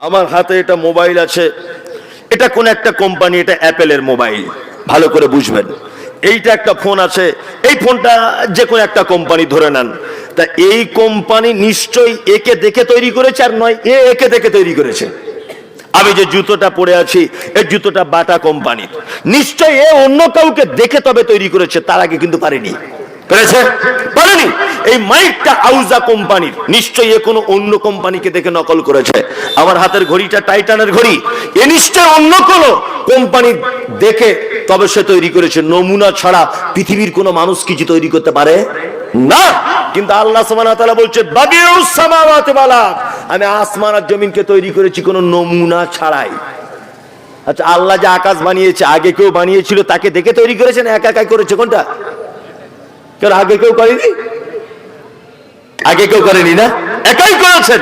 আমার হাতে এটা মোবাইল আছে। এটা কোন একটা কোম্পানি, এটা অ্যাপেলের মোবাইল। ভালো করে বুঝবেন। এইটা একটা ফোন আছে। এই ফোনটা যে কোনো একটা কোম্পানি ধরে নেন। তা এই কোম্পানি নিশ্চয়ই একে দেখে তৈরি করেছে আর নয়, এ একে দেখে তৈরি করেছে। আমি যে জুতোটা পরে আছি এই জুতোটা বাটা কোম্পানির। নিশ্চয় এ অন্য কাউকে দেখে তবে তৈরি করেছে, তার আগে কিন্তু পারেনি। পেরেছে? পারেনি। এই মাইকটা আউজা কোম্পানির। নিশ্চয়ই এ কোনো অন্য কোম্পানিকে দেখে নকল করেছে। আমার হাতের ঘড়িটা টাইটানের ঘড়ি। এ নিশ্চয় অন্য কোনো কোম্পানি দেখে তবে সে তৈরি করেছে। নমুনা ছাড়া পৃথিবীর কোনো মানুষ কিছু তৈরি করতে পারে? না। কিন্তু আল্লাহ সুবহানাহু বলছে আমি আসমান আর জমিনকে তৈরি করেছি কোনো নমুনা ছাড়াই। আচ্ছা আল্লাহ যে আকাশ বানিয়েছে, আগে কেউ বানিয়েছিল, তাকে দেখে তৈরি করেছেন? একা একাই করেছে কোনটা? কেন আগে কেউ করেনি? আগে কেউ করেনি না? একাই করেছেন।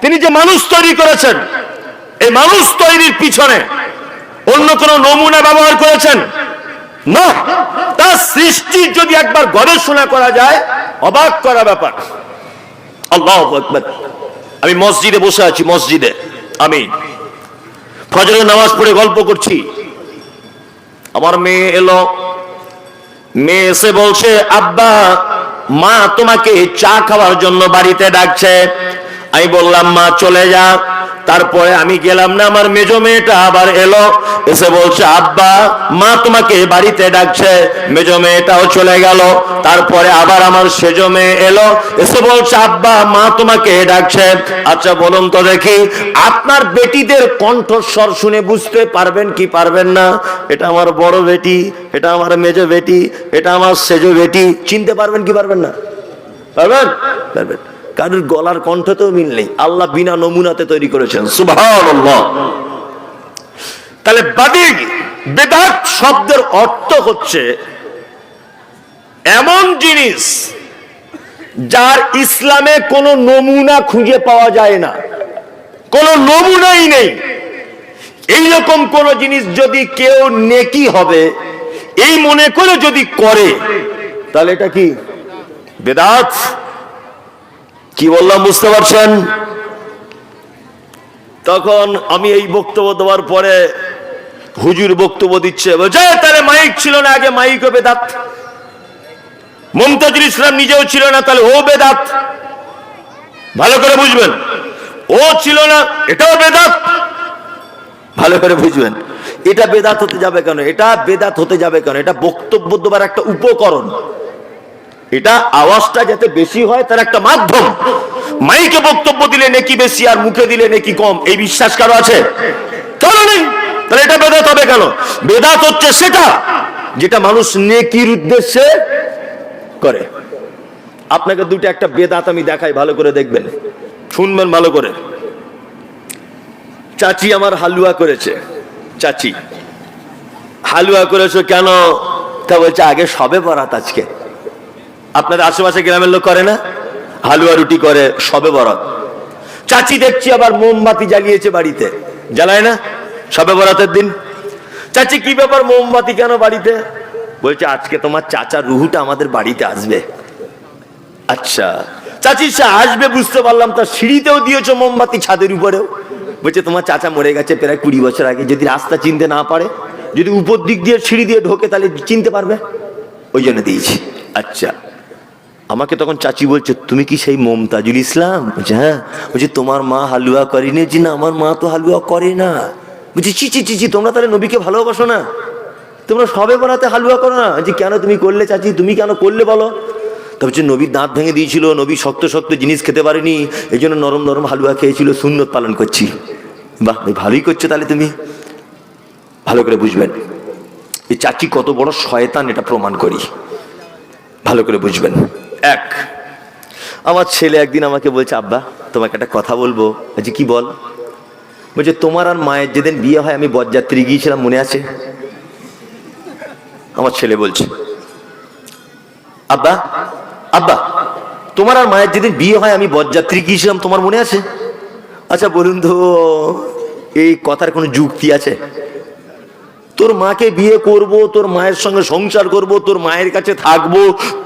তিনি যে মানুষ তৈরি করেছেন, এই মানুষ তৈরির পিছনে অন্য কোন নমুনা ব্যবহার করেছেন? না। তার সৃষ্টির যদি একবার গবেষণা করা যায়, অবাক করা ব্যাপার। আল্লাহ আমি মসজিদে বসে আছি, মসজিদে। আমি ফজরের নামাজ পড়ে গল্প করছি। আমার মেয়ে এলো মেয়ে এসে বলছে আব্বা মা তোমাকে চা খাওয়ার জন্য বাড়িতে ডাকছে। আমি বললাম, মা, চলে যা। তারপরে আমি গেলাম না, আমার মেজো মেয়েটা আবার এলো, এসে বলছে, আব্বা, মা তোমাকে বাড়িতে ডাকছে। মেজো মেয়েটাও চলে গেল, তারপরে আবার আমার সেজো মেয়ে এলো, এসে বলছে, আব্বা, মা তোমাকে ডাকছে। আচ্ছা বলুন তো দেখি, আপনার বেটিদের কণ্ঠস্বর শুনে বুঝতে পারবেন কি পারবেন না? এটা আমার বড় বেটি, এটা আমার মেজো বেটি, এটা আমার সেজো বেটি, চিনতে পারবেন কি পারবেন না? পারবেন? পারবেন। কারোর গলার কণ্ঠতেও মিল নেই। আল্লাহ বিনা নমুনাতে তৈরি করেছেন। তাহলে বাদি বেদাত শব্দের অর্থ হচ্ছে এমন জিনিস যার ইসলামে কোনো নমুনা খুঁজে পাওয়া যায় না। কোনো নমুনাই নেই। এইরকম কোন জিনিস যদি কেউ নেকি হবে, এই মনে করে যদি করে, তাহলে এটা কি? বেদাত? কি বললাম বুঝতে পারছেন? তখন আমি এই বক্তব্য দেওয়ার পরে হুজুর বক্তব্য দিচ্ছে তাহলে মাইক ছিল না, আগে মাইক ও বেদাত। মমতাজুল ইসলাম নিজেও ছিল না, তাহলে ও বেদাত। ভালো করে বুঝবেন। ও ছিল না, এটাও বেদাত। ভালো করে বুঝবেন। এটা বেদাত হতে যাবে কেন? এটা বেদাত হতে যাবে কেন? এটা বক্তব্য দেবার একটা উপকরণ। এটা আওয়াজটা যাতে বেশি হয় তার একটা মাধ্যম। মাইকে বক্তব্য দিলে নেকি বেশি আর মুখে দিলে নেকি কম, এই বিশ্বাস কারও আছে? কারও নেই। তাহলে এটা বেদাত হবে কেন? বেদাত হচ্ছে সেটা যেটা মানুষ নেকির উদ্দেশ্যে করে। আপনাকে দুটো একটা বেদাত আমি দেখাই, ভালো করে দেখবেন। শুনবেন ভালো করে। চাচি আমার হালুয়া করেছে। চাচি, হালুয়া করেছ কেন? তা বলছে, আগে সবে বরাত আজকে। আপনাদের আশেপাশে গ্রামের লোক করে না? হালুয়া রুটি করে, সবে বরাত। চাচি দেখছি আবার মোমবাতি জ্বালিয়েছে বাড়িতে। জ্বালায় না? সবে বরাতের দিন। চাচি, কি ব্যাপার মোমবাতি কেন বাড়িতে? বলছে, আজকে তোমার চাচার রুহুটা আমাদের বাড়িতে আসবে। আচ্ছা। চাচি, সে আসবে, বুঝতে পারলাম তার সিঁড়িতেও দিয়েছ মোমবাতি ছাদের উপরেও। বলছে, তোমার চাচা মরে গেছে প্রায় কুড়ি বছর আগে, যদি রাস্তা চিনতে না পারে, যদি উপর দিক দিয়ে সিঁড়ি দিয়ে ঢোকে, তাহলে চিনতে পারবে। ওই জন্য দিয়েছি। আচ্ছা। আমাকে তখন চাচি বলছে, তুমি কি সেই মমতাজুল ইসলাম? বলছে হ্যাঁ। বলছি, তোমার মা হালুয়া করেনি? যে না, আমার মা তো হালুয়া করে না। বলছি চি চি চি তোমরা তাহলে নবীকে ভালোবাসো না। তোমরা সবে বরাতে হালুয়া করো না। যে কেন তুমি করলে চাচি? তুমি কেন করলে বলো? তা হচ্ছে নবীর দাঁত ভেঙে দিয়েছিল, নবী শক্ত শক্ত জিনিস খেতে পারেনি এই জন্য নরম নরম হালুয়া খেয়েছিল, সুন্নত পালন করছি। বাহ ভালোই করছ তাহলে তুমি। ভালো করে বুঝবেন। এই চাচি কত বড় শয়তান, এটা প্রমাণ করি। ভালো করে বুঝবেন। এক। আমার ছেলে একদিন আমাকে বলছে, আব্বা, তোমাকে একটা কথা বলব। বলছি, কি বল? বলছে, তোমার আর মায়ের যেদিন বিয়ে হয়, আমি বরযাত্রী গিয়েছিলাম, মনে আছে? আমার ছেলে বলছে, আব্বা আব্বা, তোমার আর মায়ের যেদিন বিয়ে হয়, আমি বরযাত্রী গিয়েছিলাম, তোমার মনে আছে? আচ্ছা বলুন তো, এই কথার কোনো যুক্তি আছে? তোর মাকে বিয়ে করব, তোর মায়ের সঙ্গে সংসার করব, তোর মায়ের কাছে থাকব,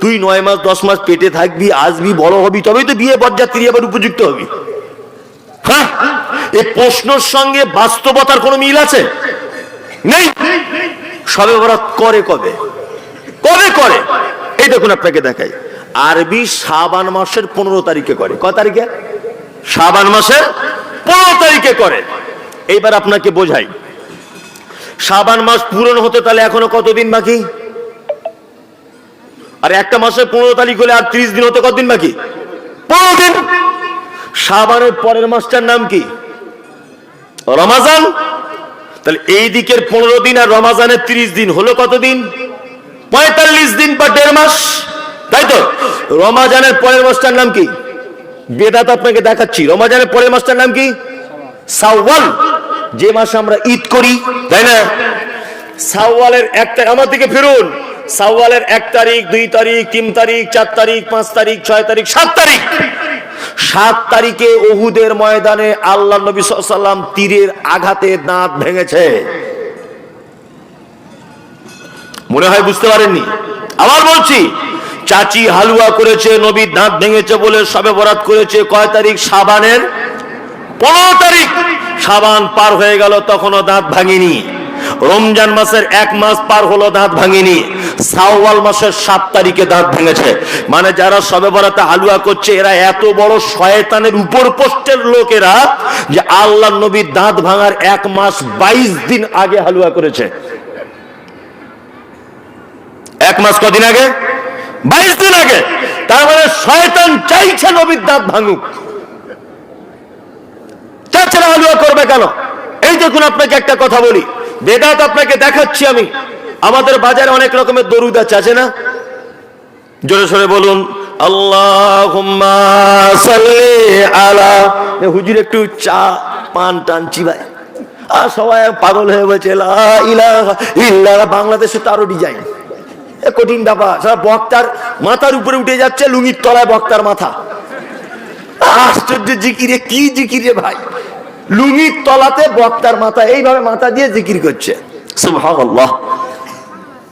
তুই নয় মাস, দশ মাস পেটে থাকবি, আসবি, বড় হবি, তবেই তো বিয়ে বরযাত্রী আবার উপযুক্ত হবি। হ্যাঁ? এই প্রশ্নর সঙ্গে বাস্তবতার কোনো মিল আছে? নেই? সবে বরাত করে কবে? কবে করে? এই দেখুন আপনাকে দেখাই। আরবি শাবান মাসের পনেরো তারিখে করে। কয় তারিখে? শাবান মাসের পনেরো তারিখে করে। এইবার আপনাকে বোঝাই। শাবান মাস পূরণ হতে তাহলে এখনও কতদিন বাকি? আর একটা মাসের পনেরো তারিখ হলে আর ত্রিশ দিন হতে কতদিন বাকি? পনেরো দিন। শাবানের পরের মাসটার নাম কি? রমাজান? তাহলে এই দিকের পনেরো দিন আর রমাজানের ত্রিশ দিন হলো কতদিন? পঁয়তাল্লিশ দিন বা দেড় মাস। তাই তো? রমাজানের পরের মাসটার নাম কি? বেদাত আপনাকে দেখাচ্ছি। রমাজানের পরের মাসটার নাম কি? সাওয়াল। যে মাসে আমরা ঈদ করি, তাই না? সাওয়ালের এক তারিখ, আমার দিকে ফিরুন। সাওয়ালের এক তারিখ, দুই তারিখ, তিন তারিখ, চার তারিখ, পাঁচ তারিখ, ছয় তারিখ, সাত তারিখ। সাত তারিখে ওহুদের ময়দানে আল্লাহ নবী সাল্লাম তীরের আঘাতে দাঁত ভেঙেছে। মনে হয় বুঝতে পারেননি? আবার বলছি, চাচি হালুয়া করেছে নবীর দাঁত ভেঙেছে বলে সবে বরাত করেছে। কয় তারিখ? সাবানের পনেরো তারিখ সাবান পার হয়ে গেল, তখনও দাঁত ভাঙিনি। রমজান মাসের এক মাস পার হলো, দাঁত ভাঙিনি। সাওয়াল মাসের সাত তারিখে দাঁত ভেঙেছে। মানে যারা সবে বরাতে হালুয়া করছে, এরা এত বড় শয়তানের উপর পোস্টের লোকেরা যে আল্লাহ নবীর দাঁত ভাঙার এক মাস বাইশ দিন আগে হালুয়া করেছে। এক মাস কদিন আগে? বাইশ দিন আগে। তার মানে শয়তান চাইছে নবীর দাঁত ভাঙুক। চাচারা হালুয়া করবে কেন? এই দেখুন আপনাকে একটা কথা বলি। বেদাত আপনাকে দেখাচ্ছি আমি। আমাদের বাজারে অনেক রকমের দরুদ আছে আছে না? জোরে সরে বলুন হুজুর একটু চা, পান টানছি ভাই। আর সবাই পাগল হয়ে। বাংলাদেশে তো আরও ডিজাইন। কঠিন ব্যাপার। সারা বক্তার মাথার উপরে উঠে যাচ্ছে লুঙ্গির তলায় বক্তার মাথা। আশ্চর্য জিকিরে, কি জিকিরে ভাই। লুঙ্গির তলাতে বক্তার মাথা, এইভাবে মাথা দিয়ে জিকির করছে।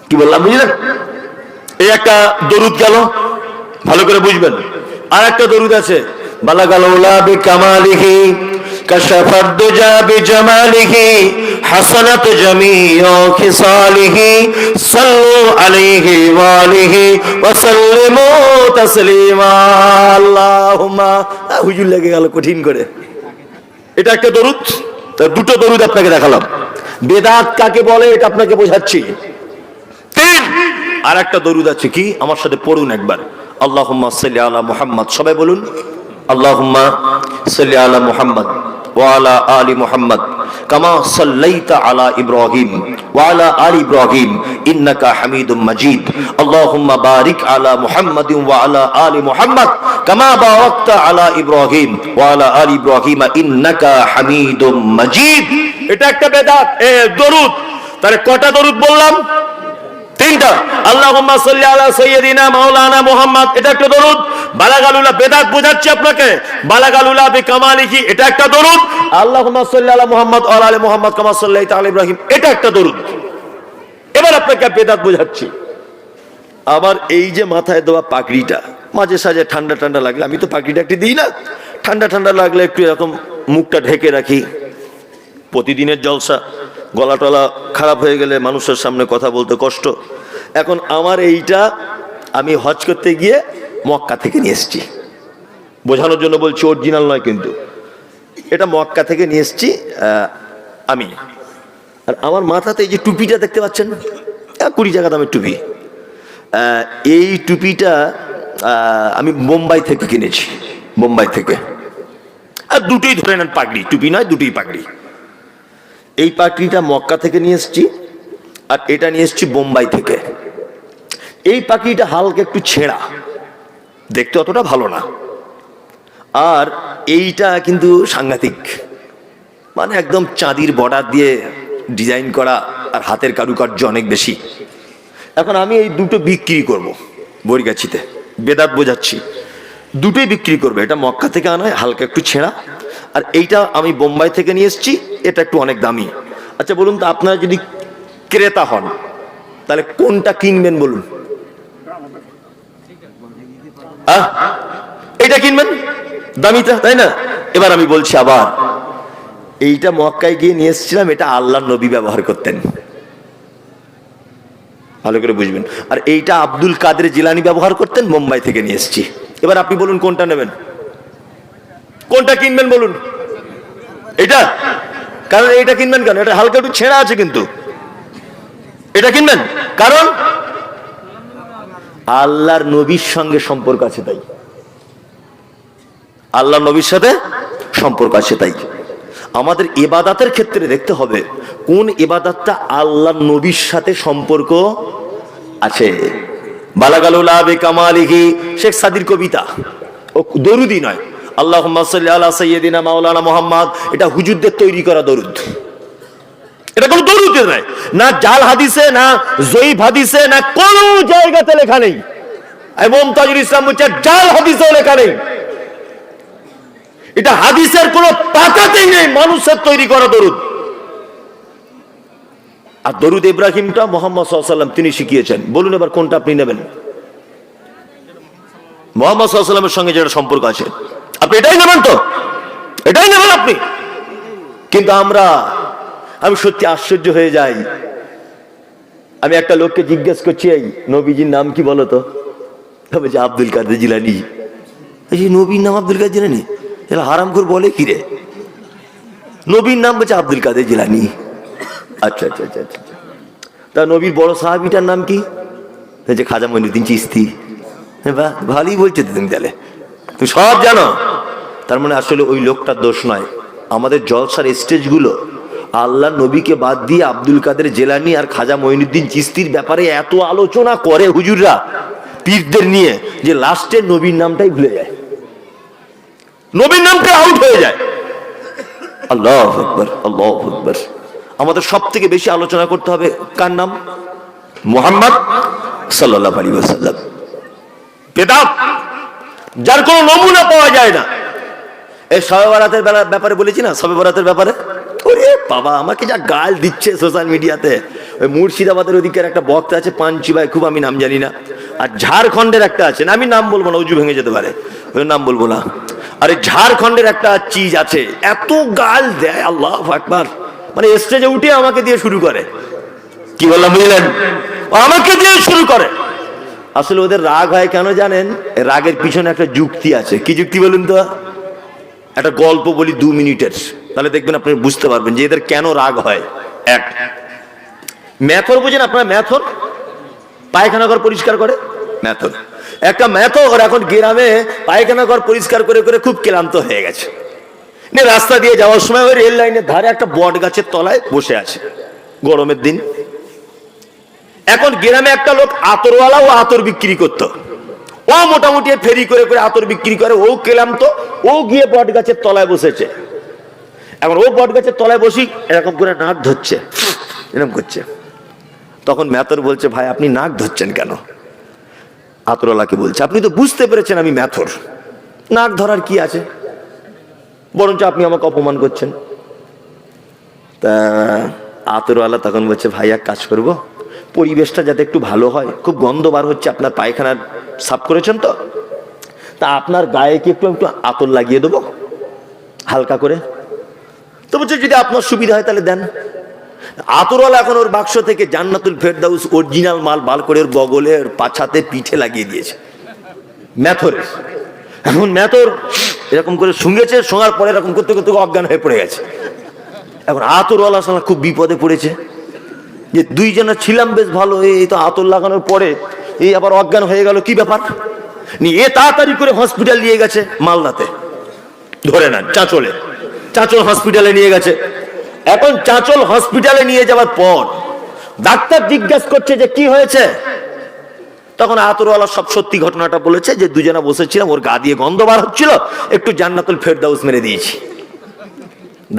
কি বললাম, বুঝলেন? এই একটা দরুদ গেল, ভালো করে বুঝবেন। আর একটা দরুদ আছে, বালাগাল উলা বিকামালিহি কাশাফাদ দুজা হুজুর লেগে গেল কঠিন করে। এটা একটা দরুদ? দুটো দরুদ আপনাকে দেখালাম। বেদাত কাকে বলে, এটা আপনাকে বোঝাচ্ছি। আর একটা দরুদ আছে কি? আমার সাথে পড়ুন একবার। আল্লাহ আলা মুহাম্মদ। সবাই বলুন আল্লাহ সাল্লি আলা মুহাম্মদ ওয়ালা আলি মুহাম্মদ। কামা সাল্লাইতা আলা ইব্রাহিম ওয়া আলা আলি ইব্রাহিম, ইন্নাকা হামিদুম মাজিদ। আল্লাহুম্মা বারিক আলা মুহাম্মাদিন ওয়া আলা আলি মুহাম্মদ, কামা বারাকতা আলা ইব্রাহিম ওয়া আলা আলি ইব্রাহিম, ইন্নাকা হামিদুম মাজিদ। এটা একটা বেদাত, এ দরুদ। তাহলে কটা দরুদ বললাম? তিনটা। আল্লাহুম্মা সাল্লি আলা সাইয়্যিদিনা মাওলানা মুহাম্মদ, এটা একটা দরুদ। বালাগালুলা বেদাত বোঝাচ্ছি আপনাকে। বালাগালুলা বিকামালিহি এটা একটা দরুদ? আল্লাহুম্মা সাল্লি আলা মুহাম্মদ ওয়া আলা মুহাম্মদ কামা সাল্লাইতা আলা ইব্রাহিম। এটা একটা দরুদ। এবার আপনাকে বেদাত বোঝাচ্ছি। আবার এই যে মাথায় দেওয়া পাগড়িটা, মাঝে সাঝে ঠান্ডা ঠান্ডা লাগলে, আমি তো পাগড়িটা একটি দিই না। ঠান্ডা ঠান্ডা লাগলে একটু এরকম মুখটা ঢেকে রাখি। প্রতিদিনের জলসা গলা টলা খারাপ হয়ে গেলে মানুষের সামনে কথা বলতে কষ্ট। এখন আমার এইটা আমি হজ করতে গিয়ে মক্কা থেকে নিয়ে এসছি। বোঝানোর জন্য বলছি অরিজিনাল নয় কিন্তু। এটা মক্কা থেকে নিয়ে এসছি আমি। আর আমার মাথাতে এই যে টুপিটা দেখতে পাচ্ছেন কুড়ি টাকা দামের টুপি। এই টুপিটা আমি মুম্বাই থেকে কিনেছি মুম্বাই থেকে। আর দুটোই ধরে নেন পাগড়ি, টুপি নয়, দুটোই পাগড়ি। এই পাগড়িটা মক্কা থেকে নিয়ে এসেছি, আর এটা নিয়ে এসছি বোম্বাই থেকে। এই পাখিটা হালকা একটু ছেঁড়া। দেখতে অতটা ভালো না। আর এইটা কিন্তু সাংঘাতিক। মানে একদম চাঁদির বর্ডার দিয়ে ডিজাইন করা আর হাতের কারুকার্য অনেক বেশি। এখন আমি এই দুটো বিক্রি করব বরিগাছিতে। বেদাত বোঝাচ্ছি। দুটোই বিক্রি করবে। এটা মক্কা থেকে আনা হয়, হালকা একটু ছেঁড়া। আর এইটা আমি বোম্বাই থেকে নিয়ে এসেছি এটা একটু অনেক দামি। আচ্ছা বলুন তো আপনারা যদি ক্রেতা হন তাহলে কোনটা কিনবেন বলুন? আহ? এইটা কিনবেন? দামিটা, তাই না? এবার আমি বলছি আবার, এইটা মক্কায় গিয়ে নিয়ে এসেছিলাম, এটা আল্লাহ নবী ব্যবহার করতেন। ভালো করে বুঝবেন। আর এইটা আব্দুল কাদের জিলানি ব্যবহার করতেন, মুম্বাই থেকে নিয়ে এসেছি। এবার আপনি বলুন কোনটা নেবেন? কোনটা কিনবেন বলুন? এটা কারণ এইটা কিনবেন কেন? এটা হালকা একটু ছেঁড়া আছে কিন্তু। এটা কিনবেন? কারণ আল্লাহর নবীর সঙ্গে সম্পর্ক আছে তাই। আল্লাহ নবীর সাথে সম্পর্ক আছে তাই। আমাদের এবাদাতের ক্ষেত্রে দেখতে হবে, কোন এবাদাতটা আল্লাহ নবীর সাথে সম্পর্ক আছে। বালাগালুলা শেখ সাদির কবিতা। ও দরুদি নয়। আল্লাহ আল্লাহ সৈয়দিনা মাওলানা মোহাম্মদ, এটা হুজুরদের তৈরি করা দরুদ। এটা কোনো দরুদ নয় না জাল হাদিসে, না জয়ীফ হাদিসে, না কোন জায়গাতে লেখা নেই। আর মমতাজুল ইসলাম বলছে, জাল হাদিসেও লেখা নেই। এটা হাদিসের কোন পাতাতেই নেই, মানুষের তৈরি করা দরুদ। আর দরুদ ইব্রাহিমটা মোহাম্মদ সাল্লাম তিনি শিখিয়েছেন। বলুন এবার কোনটা আপনি নেবেন? মোহাম্মদ সাল্লামের সঙ্গে যেটা সম্পর্ক আছে। আপনি এটাই নেবেন তো? এটাই নেবেন আপনি? কিন্তু আমরা আমি সত্যি আশ্চর্য হয়ে যাই। আমি একটা লোককে জিজ্ঞেস করছি, এই নবীজির নাম কি বলো তো? যে আব্দুল কাদের জিলানি। এই নবীর নাম আব্দুল কাদের জিলানি? এরা হারাম করে বলে কি রে? নবীর নাম বলছে আব্দুল কাদের জিলানি। আচ্ছা আচ্ছা আচ্ছা আচ্ছা আচ্ছা। তা নবীর বড় সাহাবিটার নাম কি? যে খাজা মইনুদ্দিন চিস্তি। হ্যাঁ বাহ ভালোই বলছে তুমি তাহলে। তুমি সব জানো। তার মানে আসলে ওই লোকটার দোষ নয়। আমাদের জলসার স্টেজগুলো আল্লাহ নবীকে বাদ দিয়ে আব্দুল কাদের জেলানি আর খাজা মঈনুদ্দিন চিস্তির ব্যাপারে এত আলোচনা করে হুজুররা, পীরদের নিয়ে, যে লাস্টে নবীর নামটাই ভুলে যায়। নবীর নামটা আউট হয়ে যায়। আল্লাহ আকবর আল্লাহ আকবর। আমাদের সব থেকে বেশি আলোচনা করতে হবে কার নাম? মোহাম্মদ সাল্লাহ আলী ওয়াসাল্লাম। কেতাব যার কোনো নমুনা পাওয়া যায় না। এই সবে বরাতের ব্যাপারে বলেছি না? সবে বরাতের ব্যাপারে? ওরে বাবা, আমাকে যা গাল দিচ্ছে সোশ্যাল মিডিয়াতে ওই মুর্শিদাবাদের ওদিকের একটা বক্তা আছে, পাঞ্চি ভাই, খুব আমি নাম জানি না। আর ঝাড়খণ্ডের একটা আছে, না, আমি নাম বলব না, উজু ভেঙে যেতে পারে। ওই নাম বলব না। আরে ঝাড়খণ্ডের একটা চিজ আছে, এত গাল দেয়, আল্লাহ একবার মানে স্টেজে উঠে আমাকে দিয়ে শুরু করে। কি বললাম, বুঝলেন? আমাকে দিয়ে শুরু করে। আসলে ওদের রাগ হয় কেন জানেন? রাগের পিছনে একটা যুক্তি আছে। কি যুক্তি বলুন তো? একটা গল্প বলি দু মিনিটের। তাহলে দেখবেন আপনি বুঝতে পারবেন যে এদের কেন রাগ হয়। এক ম্যাথর বুঝেন আপনারা ম্যাথর পায়খানা ঘর পরিষ্কার করে? ম্যাথর একটা ম্যাথর এখন গ্রামে পায়খানা ঘর পরিষ্কার করে করে খুব ক্লান্ত হয়ে গেছে। রাস্তা দিয়ে যাওয়ার সময় ওই রেল লাইনের ধারে একটা বট গাছের তলায় বসে আছে। গরমের দিন। এখন গ্রামে একটা লোক আতরওয়ালা ও আতর বিক্রি করতো। ও মোটামুটি ফেরি করে করে আতর বিক্রি করে, ও কেলাম তো ও গিয়ে বট গাছের তলায় বসেছে। এখন ও বট গাছের তলায় বসি, এরকম করে নাক ধরছে, এরকম করছে। তখন ম্যাথর বলছে, ভাই, আপনি নাক ধরছেন কেন? আতরওয়ালাকে বলছে, আপনি তো বুঝতে পেরেছেন আমি ম্যাথর। নাক ধরার কি আছে? বরঞ্চ আপনি আমাকে অপমান করছেন। তা আতরওয়ালা তখন বলছে, ভাই, এক কাজ করব। পরিবেশটা যাতে একটু ভালো হয়, খুব গন্ধ বার হচ্ছে, আপনার পায়খানার সাফ করেছেন তো? তা আপনার গায়ে কি একটু একটু আতর লাগিয়ে দেবো? হালকা করে? তো বলছে, যদি আপনার সুবিধা হয় তাহলে দেন। আতরওয়ালা এখন ওর বাক্স থেকে জান্নাতুল ফেরদাউস অরিজিনাল মাল বার করে ওর বগলে, ওর পাছাতে পিঠে লাগিয়ে দিয়েছে। ম্যাথরের। এখন ম্যাথর এরকম করে শুঙ্গেছে শোঙার পরে এরকম করতে করতে অজ্ঞান হয়ে পড়ে গেছে। এখন আতরওয়ালা সালা খুব বিপদে পড়েছে। যে দুইজনে ছিলাম বেশ ভালো, এই তো আতর লাগানোর পরে এই আবার অজ্ঞান হয়ে গেল, কি ব্যাপার? নিয়ে এ তাড়াতাড়ি করে হসপিটাল নিয়ে গেছে মালদাতে। ধরে নেন চাঁচলে চাঁচল হসপিটালে নিয়ে গেছে। এখন চাঁচল হসপিটালে নিয়ে যাওয়ার পর ডাক্তার জিজ্ঞাসা করছে যে কি হয়েছে? তখন আতরওয়ালা সব সত্যি ঘটনাটা বলেছে যে দুজনা বসেছিলাম, ওর গা দিয়ে গন্ধ বার হচ্ছিল, একটু জান্নাতুল ফেরদাউস মেরে দিয়েছি।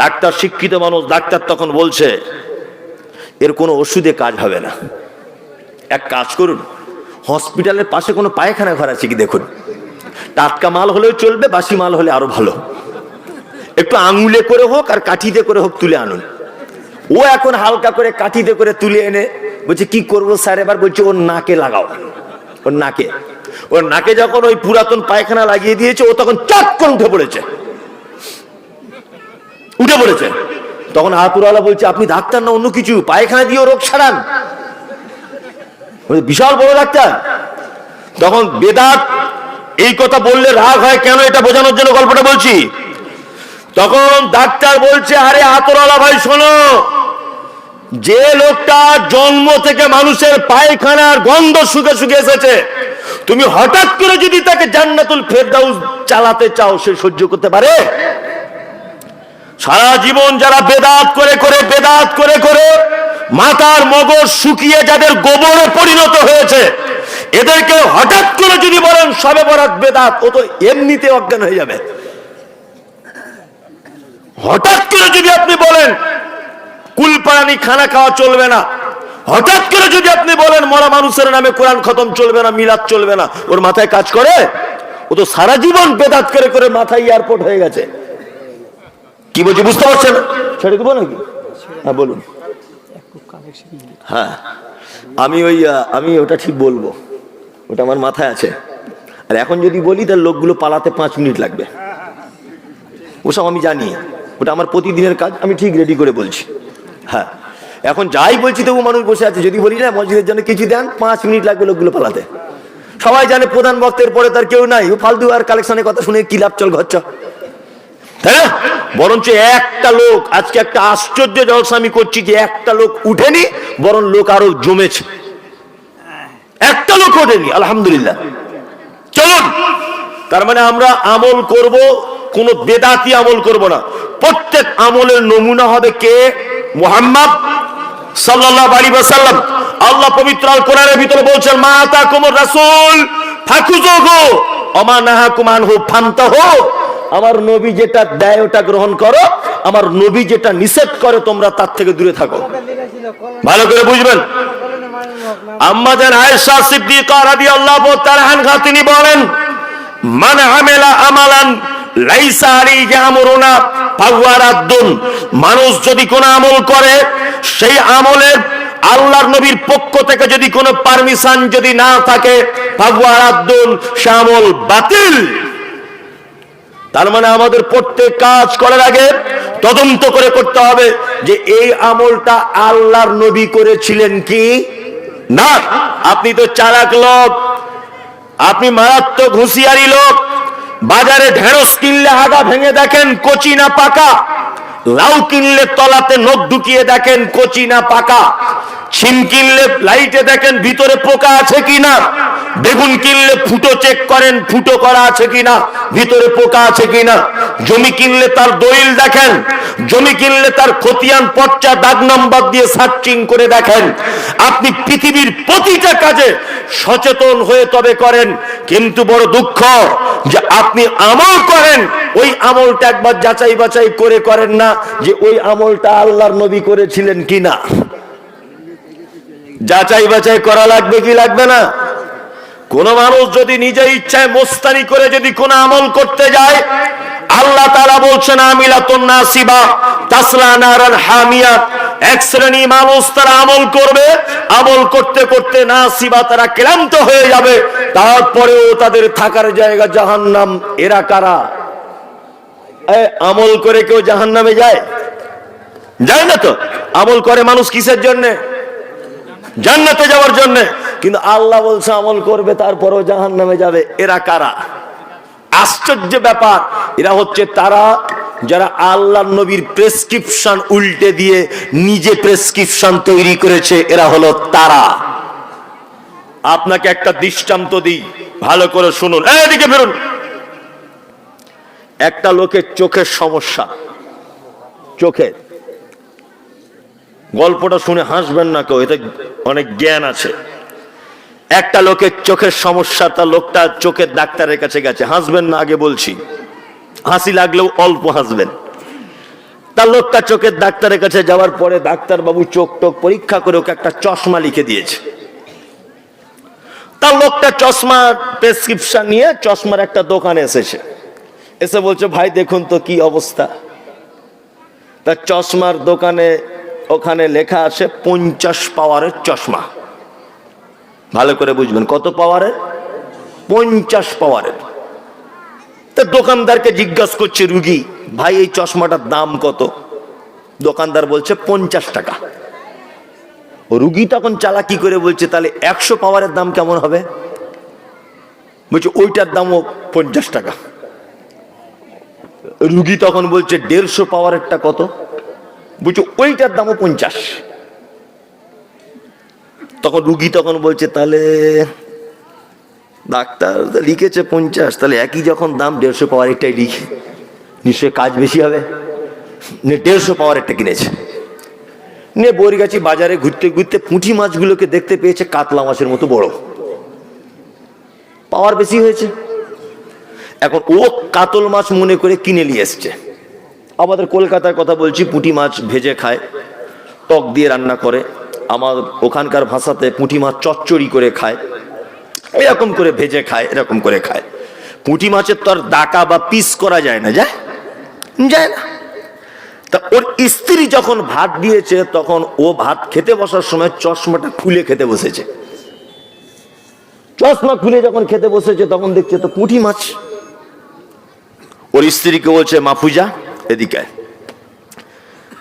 ডাক্তার শিক্ষিত মানুষ, ডাক্তার তখন বলছে, এর কোনো ওষুধে কাজ হবে না। এক কাজ করুন হসপিটালের পাশে কোনো পায়খানা ঘর আছে কি দেখুন? টাটকা মাল হলেও চলবে, বাসি মাল হলে আরও ভালো। একটু আঙুলে করে হোক আর কাঠিতে করে হোক তুলে আনুন। ও এখন হালকা করে কাঠিতে করে তুলে এনে বলছে, কি করব স্যার? এবার বলছে, ওর নাকে লাগাও। ওর নাকে। ওর নাকে যখন ওই পুরাতন পায়খানা লাগিয়ে দিয়েছে, ও তখন চাপ করে উঠে পড়েছে। উঠে পড়েছে। তখন হাতুরালা বলছে, আপনি ডাক্তার না, অন্য কিছু? পায়খানা দিয়েও রোগ সারান বিশাল বড় ডাক্তার। তখন বেদাত এই কথা বললে রাগ হয়, কেন এটা বোঝানোর জন্য গল্পটা বলছি? তখন ডাক্তার বলছে, আরে আতরালা ভাই, শোনো। যে লোকটা জন্ম থেকে মানুষের পায়খানার গন্ধ শুকে শুকে এসেছে, তুমি হঠাৎ করে যদি তাকে জান্নাতুল ফেরদাউস চালাতে চাও, সে সহ্য করতে পারে? সারা জীবন যারা বেদাত করে করে, বেদাত করে করে মাথার মগজ শুকিয়ে যাদের গোবরে পরিণত হয়েছে, এদেরকে হঠাৎ করে যদি বলেন, সবে বরাত বেদাত ও তো এমনিতে অজ্ঞান হয়ে যাবে। হঠাৎ করে যদি আপনি বলেন কুলপানি খানা খাওয়া চলবে না, হঠাৎ করে যদি আপনি বলেন, মরা মানুষের নামে কোরআন খতম চলবে না, মিলাদ চলবে না, ওর মাথায় কাজ করে? ও তো সারা জীবন বেদাত করে করে মাথায় এয়ারপোর্ট হয়ে গেছে। কি বলছি, বুঝতে পারছেন? ছেড়ে দেবো নাকি? হ্যাঁ বলুন। হ্যাঁ আমি ওই, আমি ওটা ঠিক বলব। ওটা আমার মাথায় আছে। আর এখন যদি বলি, তাহলে লোকগুলো পালাতে পাঁচ মিনিট লাগবে। ওসব আমি জানি। ওটা আমার প্রতিদিনের কাজ, আমি ঠিক রেডি করে বলছি। হ্যাঁ। এখন যাই বলছি তবু মানুষ বসে আছে, যদি বলি না, মসজিদের জন্য কিছু দেন, পাঁচ মিনিট লাগবে লোকগুলো পালাতে। সবাই জানে প্রধান বক্তের পরে তার কেউ নাই। ও ফালতু আর কালেকশনের কথা শুনে কি লাভ চল ঘর না? বরঞ্চ একটা লোক, আজকে একটা আশ্চর্য জলসা আমি করছি যে একটা লোক উঠেনি, বরং লোক আরও জমেছে। একটা লোক ওঠেনি, আলহামদুলিল্লাহ। চলুন। তার মানে আমরা আমল করব কোন বেদাতি আমল করব না। প্রত্যেক আমলের নমুনা হবে কে? মুহাম্মদ সাল্লাল্লাহু আলাইহি ওয়াসাল্লাম। আল্লাহ পবিত্র আল কোরআনের ভিতরে বলছেন, মা আতাকুমুর রাসূল ফাকুযুহু ওমা নাহাকুম আনহু, ফান্তাহু। আমার নবী যেটা দেয়, ওটা গ্রহণ করো। আমার নবী যেটা নিষেধ করে, তোমরা তার থেকে দূরে থাকো। ভালো করে বুঝবেন? আম্মা জান আয়েশা সিদ্দিকা রাদিয়াল্লাহু তাআলা আনহা, তিনি বলেন, মান আমেলা আমালান মানুষ যদি কোনো আমল করে, সেই আমলের আল্লাহর নবীর পক্ষ থেকে যদি কোনো পারমিশন যদি না থাকে ফাহুয়া সে আমল বাতিল। তার মানে আমাদের প্রত্যেক কাজ করার আগে তদন্ত করে করতে হবে যে এই আমলটা আল্লাহর নবী করেছিলেন কি না। আপনি তো চালাক লোক, আপনি মারাত্মক হুঁশিয়ারি লোক বাজারে ঢেঁড়স কিনলে হাগা ভেঙে দেখেন, কচি না পাকা। লাউ কিনলে তলাতে নখ ঢুকিয়ে দেখেন, কচি না পাকা। ছিম কিনলে লাইটে দেখেন, ভিতরে পোকা আছে কি না বেগুন কিনলে ফুটো চেক করেন, ফুটো করা আছে কি না ভিতরে পোকা আছে কিনা। জমি কিনলে তার দলিল দেখেন, জমি কিনলে তার খতিয়ান, পর্চা, দাগ নম্বর দিয়ে সার্চিং করে দেখেন। আপনি পৃথিবীর প্রতিটা কাজে সচেতন হয়ে তবে করেন, কিন্তু বড় দুঃখ যে আপনি আমল করেন, ওই আমলটা একবার যাচাই বাছাই করে করেন না যে ওই আমলটা আল্লাহর নবী করেছিলেন কিনা। যাচাই বাছাই করা লাগবে কি লাগবে না? কোন মানুষ যদি নিজের ইচ্ছায় মোস্তানি করে যদি কোন আমল করতে যায়, আল্লাহ তারা বলছেন, আমিলাতুন নাসিবা তাসলা নারান হামিয়া। এক শ্রেণি মানুষ তারা আমল করবে, আমল করতে করতে না নাসিবা তারা ক্লান্ত হয়ে যাবে। তারপরেও তাদের থাকার জায়গা জাহান্নাম। এরা কারা? আমল করে কেউ জাহান্নামে যায়? যায় না তো? আমল করে মানুষ কিসের জন্যে? জান্নাতে যাওয়ার জন্য। কিন্তু আল্লাহ বলছে, আমল করবে, তারপরও জাহান নামে যাবে। এরা কারা? আশ্চর্য ব্যাপার। এরা হচ্ছে তারা যারা আল্লাহ নবীর প্রেসক্রিপশন উল্টে দিয়ে নিজে প্রেসক্রিপশন তৈরি করেছে, এরা হলো তারা। আপনাকে একটা দৃষ্টান্ত দিই, ভালো করে শুনুন। এদিকে ফেরুন। একটা লোকের চোখের সমস্যা, চোখের। গল্পটা শুনে হাসবেন না কেউ, এতে অনেক জ্ঞান আছে। একটা লোকের চোখের সমস্যা, তা লোকটা চোখের ডাক্তারের কাছে গেছে। হাসবেন না, আগে বলছি। হাসি লাগলেও অল্প হাসবেন। তার লোকটা চোখের ডাক্তারের কাছে যাওয়ার পরে ডাক্তার বাবু চোখ টোক পরীক্ষা করে ওকে একটা চশমা লিখে দিয়েছে। তার লোকটা চশমা, প্রেসক্রিপশন নিয়ে চশমার একটা দোকানে এসেছে। এসে বলছে, ভাই, দেখুন তো কি অবস্থা। তার চশমার দোকানে ওখানে লেখা আছে পঞ্চাশ পাওয়ারের চশমা। ভালো করে বুঝবেন, কত পাওয়ারের? পঞ্চাশ পাওয়ারের। তা দোকানদারকে জিজ্ঞাসা করছে, রুগী, ভাই, এই চশমাটার দাম কত? দোকানদার বলছে, পঞ্চাশ টাকা। রুগী তখন চালাকি করে বলছে, তাহলে একশো পাওয়ারের দাম কেমন হবে? বলছে, ওইটার দামও পঞ্চাশ টাকা। রুগী তখন বলছে, দেড়শো পাওয়ারেরটা কত? বলছে ওইটার দামও পঞ্চাশ। তখন রুগী তখন বলছে, তাহলে ডাক্তার লিখেছে পঞ্চাশ, তাহলে একই যখন দাম, দেড়শো পাওয়ার একটাই লিখে। নিশ্চয়ই কাজ বেশি হবে। দেড়শো পাওয়ার একটা কিনেছে। নে বরিগাছি বাজারে ঘুরতে ঘুরতে পুঁটি মাছগুলোকে দেখতে পেয়েছে, কাতলা মাছের মতো বড়। পাওয়ার বেশি হয়েছে। এখন ও কাতল মাছ মনে করে কিনে নিয়ে এসছে। আমাদের কলকাতার কথা বলছি, পুঁটি মাছ ভেজে খায়, টক দিয়ে রান্না করে। আমার ওখানকার ভাষাতে পুঁটি মাছ চচ্চড়ি করে খায়, এরকম করে ভেজে খায়, এরকম করে খায়। পুঁটি মাছের তো আর ডাকা বা পিস করা যায় না, যায়? যায় না। তা ওর স্ত্রী যখন ভাত দিয়েছে, তখন ও ভাত খেতে বসার সময় চশমাটা খুলে খেতে বসেছে। চশমা খুলে যখন খেতে বসেছে, তখন দেখছে তো পুঁটি মাছ। ওর স্ত্রীকে বলছে মাফুজা এদিকে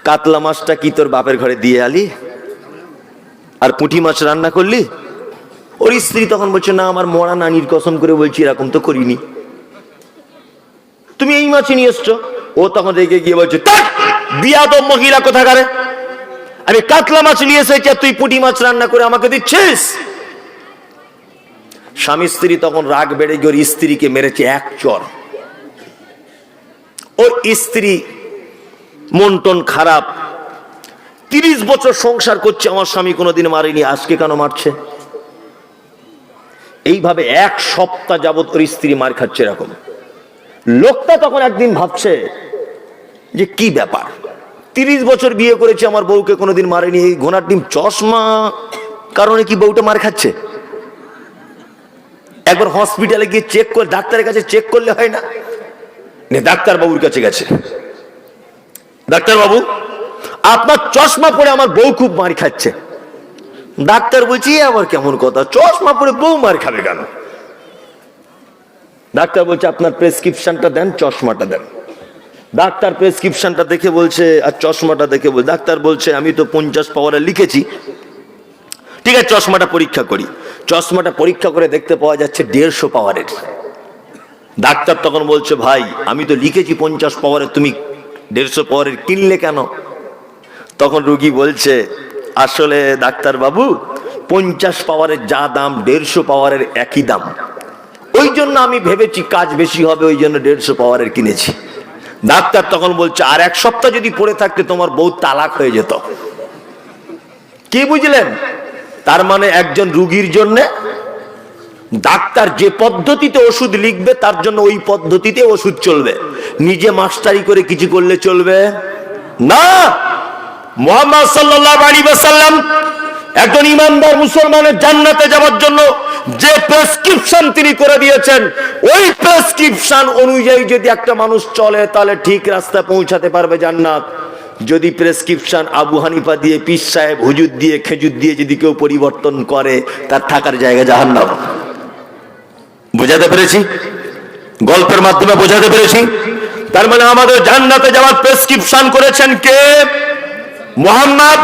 কাতলা মাছটা কি তোর বাপের ঘরে দিয়ে আলি? আর পুঁটি মাছ রান্না করলি? ওর স্ত্রী তখন বলছে না আমার মরা নানির কসম করে বলছি এরকম তো করিনি। তুমি এই মাছ নিয়ে এসছো। ও তখন রেগে গিয়ে বলছে "ধ্যাৎ, বিয়াদব মহিলা কোথাকারে? আমি কাতলা মাছ নিয়ে এসেছি আর তুই পুঁটি মাছ রান্না করে আমাকে দিচ্ছিস? স্বামী স্ত্রী তখন রাগ বেড়ে গিয়ে ওর স্ত্রীকে মেরেছে এক চর। ওর স্ত্রী, মন টন খারাপ। তিরিশ বছর সংসার করছে, আমার স্বামী কোনোদিন মারেনি, আজকে কেন মারছে? এইভাবে এক সপ্তাহ যাবত ওর স্ত্রী মার খাচ্ছে এরকম। লোকটা তখন একদিন ভাবছে যে কি ব্যাপার? তিরিশ বছর বিয়ে করেছে, আমার বউকে কোনোদিন মারেনি, এই ঘোনার ডিম চশমা কারণে কি বউটা মার খাচ্ছে? একবার হসপিটালে গিয়ে চেক করে, ডাক্তারের কাছে চেক করলে হয় না? নে ডাক্তার বাবুর কাছে গেছে। ডাক্তার বাবু আপনার চশমা পরে আমার বউ খুব মার খাচ্ছে। ডাক্তার বলছি, "এ আবার কেমন কথা? চশমা পরে বউ মার খাবে কেন? ডাক্তার বলছে, আপনার প্রেসক্রিপশনটা দেন, চশমাটা দেন। ডাক্তার প্রেসক্রিপশনটা দেখে বলছে, আর চশমাটা দেখে বল ডাক্তার বলছে, আমি তো পঞ্চাশ পাওয়ারে লিখেছি। ঠিক আছে, চশমাটা পরীক্ষা করি। চশমাটা পরীক্ষা করে দেখতে পাওয়া যাচ্ছে দেড়শো পাওয়ারের। ডাক্তার তখন বলছে, ভাই, আমি তো লিখেছি পঞ্চাশ পাওয়ারের, তুমি দেড়শো পাওয়ারের কিনলে কেন? তখন রুগী বলছে, আসলে ডাক্তার বাবু পঞ্চাশ পাওয়ারের যা দাম, দেড়শো পাওয়ারের একই দাম। ওই জন্য আমি ভেবেছি কাজ বেশি হবে, ওই জন্য দেড়শো পাওয়ারের কিনেছি। ডাক্তার তখন বলছে, আর এক সপ্তাহ যদি পড়ে থাকতে তোমার বউ তালাক হয়ে যেত। কি বুঝলেন? তার মানে একজন রুগীর জন্য ডাক্তার যে পদ্ধতিতে ওষুধ লিখবে, তার জন্য ওই পদ্ধতিতে ওষুধ চলবে। নিজে মাস্টারি করে কিছু করলে চলবে? না! মোহাম্মদ আলাইহি ওয়াসাল্লাম একজন ইমানদার মুসলমানের জান্নাতে যাওয়ার জন্য যে প্রেসক্রিপশন তিনি করে দিয়েছেন, ওই প্রেসক্রিপশন অনুযায়ী যদি একটা মানুষ চলে, তাহলে ঠিক রাস্তায় পৌঁছাতে পারবে জান্নাত। যদি প্রেসক্রিপশন আবু হানিফা দিয়ে পিস সাহেব হুজুর দিয়ে, খেজুর দিয়ে যদি কেউ পরিবর্তন করে, তার থাকার জায়গা জাহান্নাম। বোঝাতে পেরেছি? গল্পের মাধ্যমে বোঝাতে পেরেছি। তার মানে আমাদের জান্নাতে যাওয়ার প্রেসক্রিপশন করেছেন কে? মোহাম্মদ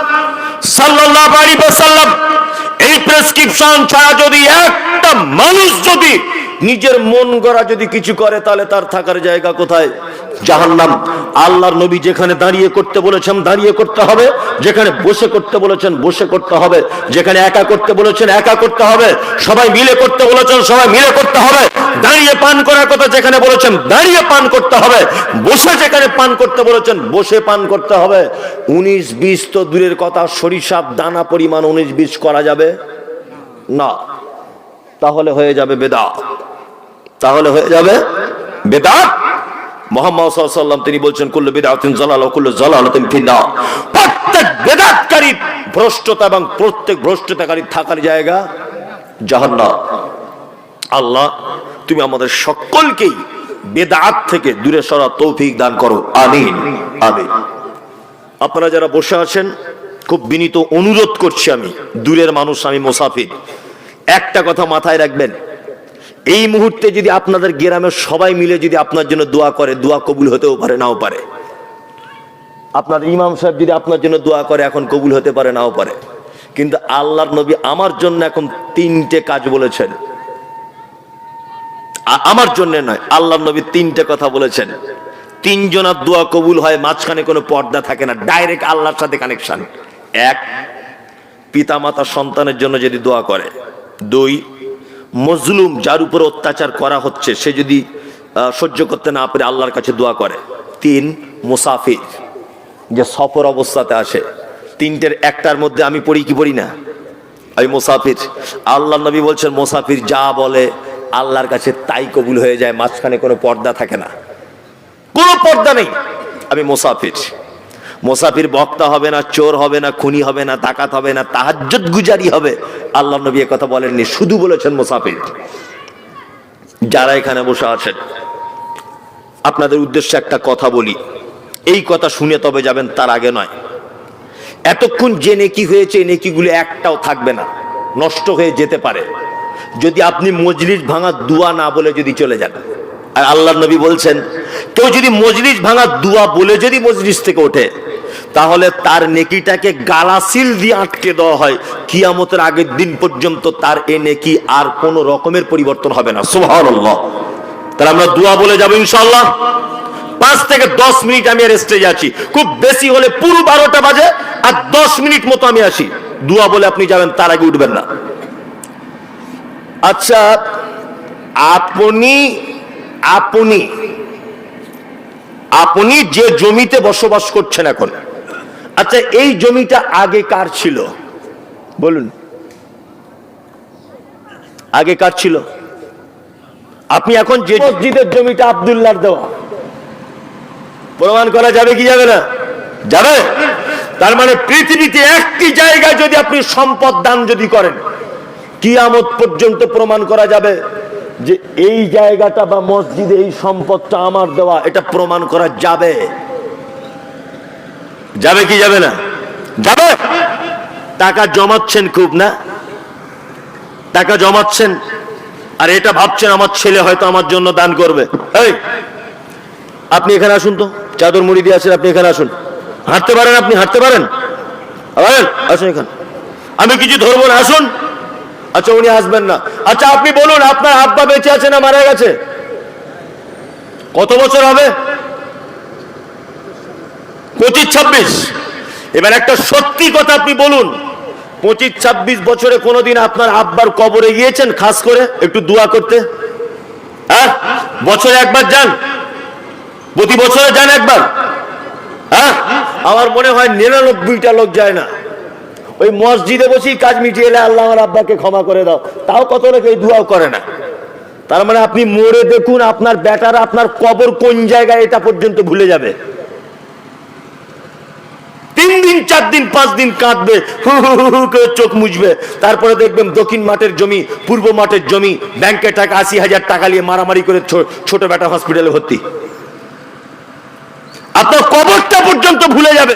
সাল্লাল্লাহু আলাইহি ওয়াসাল্লাম। এই প্রেসক্রিপশন ছাড়া যদি একটা মানুষ যদি নিজের মন গড়া যদি কিছু করে, তাহলে তার থাকার জায়গা কোথায়? জাহান্নাম। আল্লাহর নবী যেখানে দাঁড়িয়ে করতে বলেছেন, দাঁড়িয়ে করতে হবে। যেখানে বসে করতে বলেছেন, বসে করতে হবে। যেখানে একা করতে বলেছেন, একা করতে হবে। সবাই মিলে করতে বলেছেন, সবাই মিলে করতে হবে। দাঁড়িয়ে পান করার কথা যেখানে বলেছেন, দাঁড়িয়ে পান করতে হবে। বসে যেখানে পান করতে বলেছেন, বসে পান করতে হবে। উনিশ বিশ তো দূরের কথা, সরিষার দানা পরিমাণ উনিশ বিশ করা যাবে? না। তাহলে হয়ে যাবে বেদা তাহলে হয়ে যাবে বেদাত। মোহাম্মদ সাল্লাম তিনি বলছেন, কুল্লু বিদাতিন জালাল ও কুল্লু জালালাতিন প্রত্যেক বেদাতকারী ভ্রষ্টতা এবং প্রত্যেক ভ্রষ্টতাকারী থাকার জায়গা জাহান্নাম। আল্লাহ, তুমি আমাদের সকলকেই বেদাত থেকে দূরে সরা তৌফিক দান করো। আমিন। আমিন। আপনারা যারা বসে আছেন, খুব বিনীত অনুরোধ করছি আমি, দূরের মানুষ, আমি মোসাফির। একটা কথা মাথায় রাখবেন এই মুহূর্তে যদি আপনাদের গ্রামের সবাই মিলে যদি আপনার জন্য দোয়া করে, দোয়া কবুল হতেও পারে, নাও পারে। আপনার ইমাম সাহেব যদি আপনার জন্য দোয়া করে, এখন কবুল হতে পারে, নাও পারে। কিন্তু আল্লাহর নবী আমার জন্য এখন তিনটে কাজ বলেছেন। আমার জন্য নয়, আল্লাহর নবী তিনটে কথা বলেছেন। তিনজনার দোয়া কবুল হয়, মাঝখানে কোনো পর্দা থাকে না, ডাইরেক্ট আল্লাহর সাথে কানেকশন এক পিতা মাতা সন্তানের জন্য যদি দোয়া করে। দুই মজলুম যার উপর অত্যাচার করা হচ্ছে, সে যদি সহ্য করতে না পারে, আল্লাহর কাছে দোয়া করে। তিন, মুসাফির। যে সফর অবস্থাতে আসে, তিনটের একটার মধ্যে আমি পড়ি কি পড়ি না? আমি মুসাফির। আল্লাহ নবী বলছেন, মুসাফির যা বলে, আল্লাহর কাছে তাই কবুল হয়ে যায়, মাঝখানে কোনো পর্দা থাকে না। কোনো পর্দা নেই। আমি মুসাফির। মুসাফির বক্তা হবে না, চোর হবে না, খুনি হবে না, ডাকাত হবে না, তাহাজ্জুদ গুজারি হবে। আল্লাহ নবী কথা বলেননি, শুধু বলেছেন মুসাফির। যারা এখানে বসে আছেন, আপনাদের উদ্দেশ্যে একটা কথা বলি। এই কথা শুনে তবে যাবেন, তার আগে নয়। এতক্ষণ যে নেকি হয়েছে নেকিগুলো একটাও থাকবে না, নষ্ট হয়ে যেতে পারে। যদি আপনি মজলিস ভাঙা দুয়া না বলে যদি চলে যান আর আল্লাহ নবী বলছেন, কেউ যদি মজলিস ভাঙা দুয়া বলে যদি মজলিস থেকে ওঠে, তাহলে তার নেকিটাকে গালাসিল দিয়ে আটকে দেওয়া হয়। কিয়ামতের আগের দিন পর্যন্ত তার এ নেকি আর কোনো রকমের পরিবর্তন হবে না। সুবহানাল্লাহ। তাহলে আমরা দুয়া বলে যাব ইনশাল্লাহ পাঁচ থেকে দশ মিনিট আমি আর স্টেজে আছি। খুব বেশি হলে পুরো বারোটা বাজে আর দশ মিনিট মতো আমি আসি দুয়া বলে আপনি যাবেন, তার আগে উঠবেন না। আচ্ছা আপনি আপনি আপনি যে জমিতে বসবাস করছেন এখন আচ্ছা এই জমিটা আগে কার ছিল? বলুন। আগে কার ছিল? আপনি এখন যে মসজিদের জমিটা আব্দুল্লাহর দেওয়া, প্রমাণ করা যাবে কি যাবে না? যাবে? তার মানে পৃথিবীতে একটি জায়গায় যদি আপনি সম্পদ দান যদি করেন, কিয়ামত পর্যন্ত প্রমাণ করা যাবে। যে এই জায়গাটা বা মসজিদে এই সম্পদটা আমার দেওয়া, এটা প্রমাণ করা যাবে। যাবে কি যাবে না? যাবে! টাকা জমাচ্ছেন খুব না? টাকা জমাচ্ছেন? আর এটা ভাবছেন আমার ছেলে হয়তো আমার জন্য দান করবে। আপনি এখানে আসুন তো। চাদর মুড়ি দিয়ে আছেন, আপনি এখানে আসুন। হাঁটতে পারেন আপনি, হাঁটতে পারেন। পারেন আসুন এখানে। আমি কিছু ধরবো না, আসুন। আচ্ছা উনি আসবেন না। আচ্ছা আপনি বলুন, আপনার আব্বা বেঁচে আছে না মারা গেছে? কত বছর হবে? পঁচিশ ছাব্বিশ। এবার একটা সত্যি কথা আপনি বলুন। পঁচিশ ছাব্বিশ বছরে কোনোদিন আপনার আব্বার কবরে গিয়েছেন খাস করে? একটু দোয়া করতে। হ্যাঁ? বছরে একবার যান। প্রতি বছরে যান একবার। হ্যাঁ? আমার মনে হয় নিরানব্বইটা লোক যায় না। ওই মসজিদে বসেই কাজ মিটিয়ে এলে আল্লাহ আমার আব্বাকে ক্ষমা করে দাও। তাও কত লোক দুয়াও করে না। তার মানে আপনি মরে দেখুন আপনার বেটার আপনার কবর কোন জায়গায় এটা পর্যন্ত ভুলে যাবে। তিন দিন, চার দিন, পাঁচ দিন কাঁদবে চোখ মুছবে। তারপরে দেখবেন দক্ষিণ মাঠের জমি, পূর্ব মাঠের জমি ব্যাংকে টাকা, আশি হাজার টাকা নিয়ে মারামারি করে ছোট বেটা হসপিটালে ভর্তি। আপনার কবরটা পর্যন্ত ভুলে যাবে।